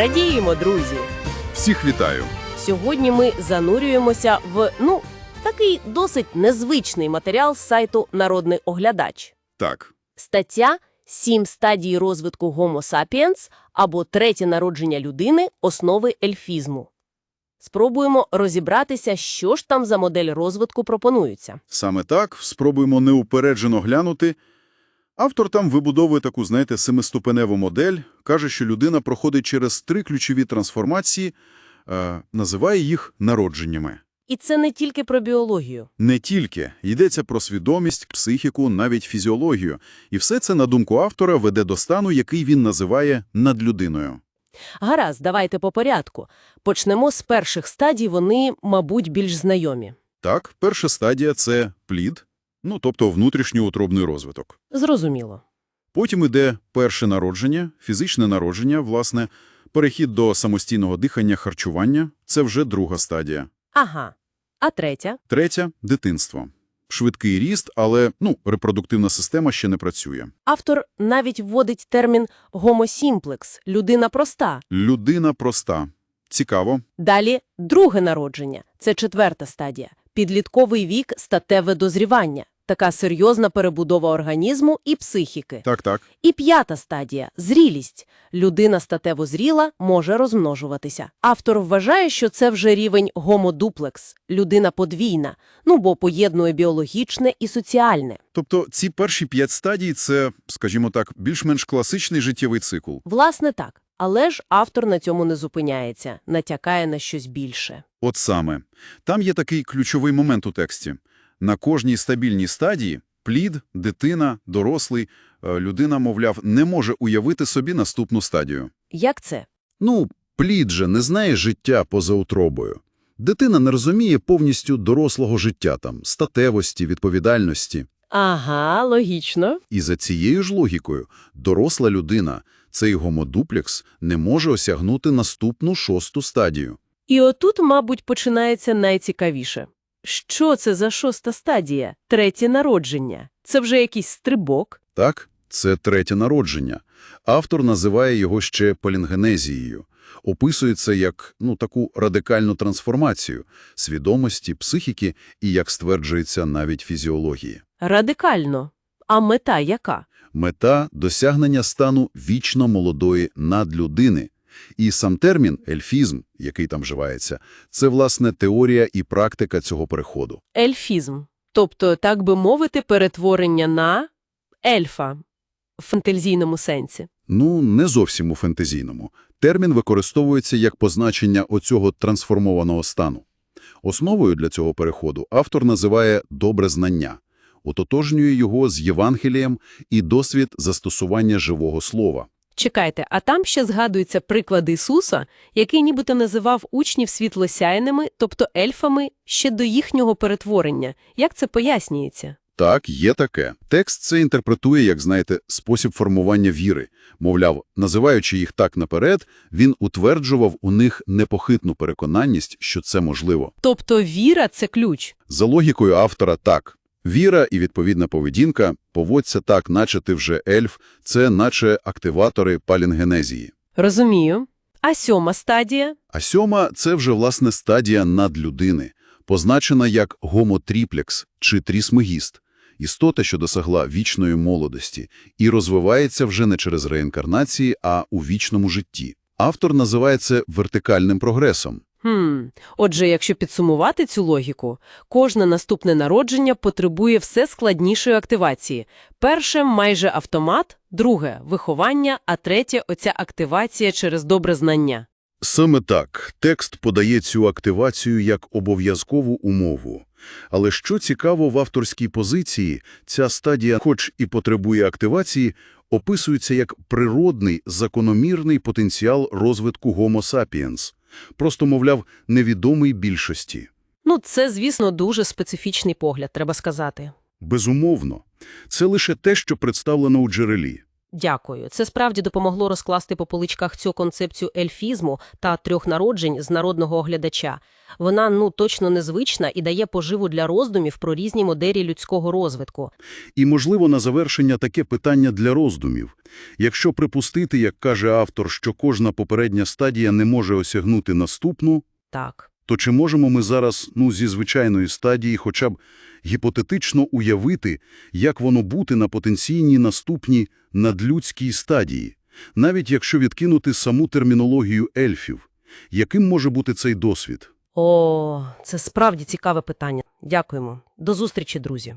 Радіємо, друзі! Всіх вітаю! Сьогодні ми занурюємося в ну такий досить незвичний матеріал з сайту Народний оглядач. Так, Стаття «Сім стадій розвитку Homo sapiens» або «Третє народження людини. Основи ельфізму». Спробуємо розібратися, що ж там за модель розвитку пропонується. саме так, спробуємо неупереджено глянути. Автор там вибудовує таку, знаєте, семиступеневу модель, каже, що людина проходить через три ключові трансформації, е, називає їх народженнями. І це не тільки про біологію. Не тільки. Йдеться про свідомість, психіку, навіть фізіологію. І все це, на думку автора, веде до стану, який він називає надлюдиною. Гаразд, давайте по порядку. Почнемо з перших стадій, вони, мабуть, більш знайомі. Так, перша стадія – це плід, ну, тобто внутрішньоутробний розвиток. Зрозуміло. Потім іде перше народження, фізичне народження, власне, перехід до самостійного дихання, харчування – це вже друга стадія. Ага. А третя? Третя – дитинство. Швидкий ріст, але, ну, репродуктивна система ще не працює. Автор навіть вводить термін «homo simplex» – людина проста. Людина проста. Цікаво. Далі – друге народження – це четверта стадія. Підлітковий вік – статеве дозрівання. Така серйозна перебудова організму і психіки. Так-так. І п'ята стадія – зрілість. Людина статево зріла, може розмножуватися. Автор вважає, що це вже рівень duplex – людина подвійна, ну бо поєднує біологічне і соціальне. Тобто ці перші п'ять стадій – це, скажімо так, більш-менш класичний життєвий цикл. Власне так. Але ж автор на цьому не зупиняється, натякає на щось більше. От саме. Там є такий ключовий момент у тексті. На кожній стабільній стадії – плід, дитина, дорослий е, – людина, мовляв, не може уявити собі наступну стадію. Як це? Ну, плід же не знає життя поза утробою. Дитина не розуміє повністю дорослого життя там, статевості, відповідальності. Ага, логічно. І за цією ж логікою доросла людина, цей гомодуплекс, не може осягнути наступну шосту стадію. І отут, мабуть, починається найцікавіше. Що це за шоста стадія? Третє народження. Це вже якийсь стрибок? Так, це третє народження. Автор називає його ще палінгенезією. Описує це як ну, таку радикальну трансформацію свідомості, психіки і, як стверджується, навіть фізіології. Радикально. А мета яка? Мета – досягнення стану вічно молодої надлюдини. І сам термін «ельфізм», який там вживається, це, власне, теорія і практика цього переходу. Ельфізм. Тобто, так би мовити, перетворення на ельфа в фантазійному сенсі. Ну, не зовсім у фентезійному. Термін використовується як позначення оцього трансформованого стану. Основою для цього переходу автор називає «добре знання», ототожнює його з Євангелієм і досвід застосування живого слова. Чекайте, а там ще згадується приклад Ісуса, який нібито називав учнів світлосяйними, тобто ельфами, ще до їхнього перетворення. Як це пояснюється? Так, є таке. Текст це інтерпретує, як знаєте, спосіб формування віри. Мовляв, називаючи їх так наперед, він утверджував у них непохитну переконанність, що це можливо. Тобто віра – це ключ. За логікою автора так. Віра і відповідна поведінка поводься так, наче ти вже ельф, це наче активатори палінгенезії. Розумію. А сьома стадія? А сьома – це вже, власне, стадія надлюдини, позначена як гомотріплекс чи трісмегіст, істота, що досягла вічної молодості і розвивається вже не через реінкарнації, а у вічному житті. Автор називає це вертикальним прогресом. Хм. Отже, якщо підсумувати цю логіку, кожне наступне народження потребує все складнішої активації. Перше – майже автомат, друге – виховання, а третє – оця активація через добре знання. Саме так, текст подає цю активацію як обов'язкову умову. Але що цікаво в авторській позиції, ця стадія, хоч і потребує активації, описується як природний, закономірний потенціал розвитку Homo sapiens. Просто, мовляв, невідомий більшості. Ну, це, звісно, дуже специфічний погляд, треба сказати. Безумовно. Це лише те, що представлено у джерелі. Дякую. Це справді допомогло розкласти по поличках цю концепцію ельфізму та трьох народжень з народного оглядача. Вона, ну, точно незвична і дає поживу для роздумів про різні моделі людського розвитку. І, можливо, на завершення таке питання для роздумів. Якщо припустити, як каже автор, що кожна попередня стадія не може осягнути наступну, Так. То чи можемо ми зараз, ну, зі звичайної стадії хоча б гіпотетично уявити, як воно бути на потенційній наступній надлюдській стадії, навіть якщо відкинути саму термінологію ельфів? Яким може бути цей досвід? О, це справді цікаве питання. Дякуємо. До зустрічі, друзі.